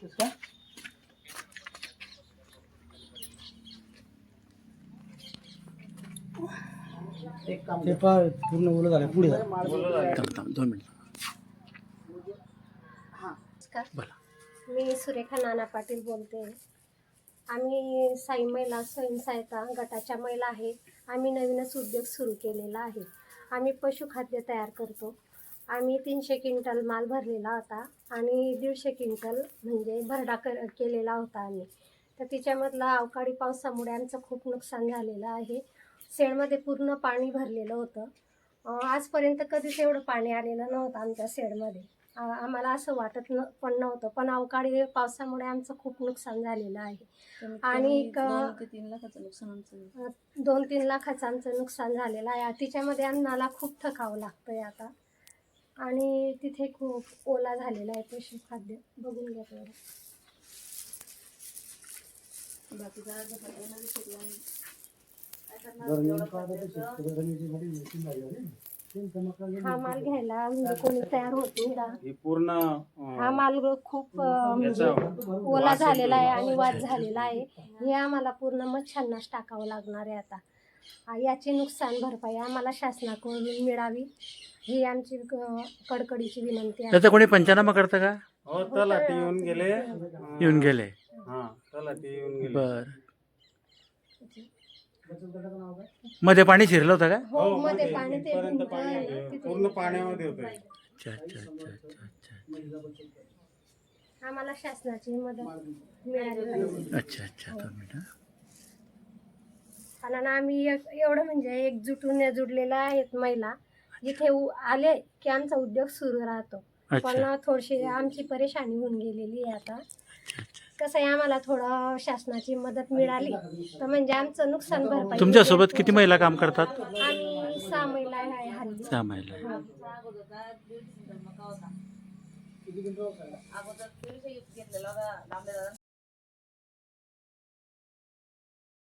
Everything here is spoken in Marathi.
किसका एक काम ते पूर्ण ओलं झालं पुढे जा. थांब थांब दोन मिनिट. हां. नमस्कार. बोला. मी सुरेखा नाना पाटील बोलते. आम्ही साई महिला स्वयंसहायता गटाच्या महिला आहेत. आम्ही नवीनच उद्योग सुरू केलेला आहे. आम्ही पशुखाद्य तयार करतो. आम्ही तीनशे क्विंटल माल भरलेला होता आणि दीडशे क्विंटल म्हणजे भरडा कर केलेला होता आम्ही. तर तिच्यामधला अवकाळी पावसामुळे आमचं खूप नुकसान झालेलं आहे. शेडमध्ये पूर्ण पाणी भरलेलं होतं. आजपर्यंत कधीच एवढं पाणी आलेलं नव्हतं आमच्या शेडमध्ये. आम्हाला असं वाटत न पण नव्हतं. पण अवकाळी पावसामुळे आमचं खूप नुकसान झालेलं आहे. आणि तीन लाखाचं नुकसान आमचं दोन तीन लाखाचं आमचं नुकसान झालेलं आहे. तिच्यामध्ये अन्नाला खूप थकावं लागतं आहे आता. आणि तिथे खूप ओला झालेला आहे पशुखाद्य बघून घ्या तेवढं. हा माल घ्यायला म्हणजे कोणी तयार होत नाही का ही पूर्ण अं, हा माल खूप अ, म्हणजे याचा ओला वास. झालेला आहे आणि वाद झालेला आहे. हे आम्हाला पूर्ण मच्छांनाच टाकावं लागणार आहे आता. याची नुकसान भरपाई आम्हाला शासनाकडून मिळावी ही आमची क- कडकडीची विनंती आहे. त्याचं कोणी पंचनामा करतं का? हो तलाठी येऊन गेले. येऊन गेले. हा तलाठी येऊन गेले. बर? मध्ये पाणी शिरलं होतं का? हो हो, मध्ये मध्ये. पाणी ते इथपर्यंत भिंत पाणी आहे. ना, होते. तिथे. पूर्ण पाण्यामध्ये होते. अच्छा अच्छा अच्छा अच्छा अच्छा. आम्हाला शासनाची मदत मिळाली पाहिजे. अच्छा अच्छा दोन मिनिटं. कारण आम्ही एक- एवढं म्हणजे एकजुटून जुडलेल्या आहेत महिला जिथे उ- आले की आमचा उद्योग सुरू राहतो. पण थोडीशी आमची परेशानी होऊन गेलेली आहे आता. कसं आहे आम्हाला थोडं शासनाची मदत मिळाली. तर म्हणजे आमचं नुकसान भरपाई तुमच्यासोबत किती महिला काम करतात? आम्ही सहा महिला आहे हल्ली. सहा महिला हा.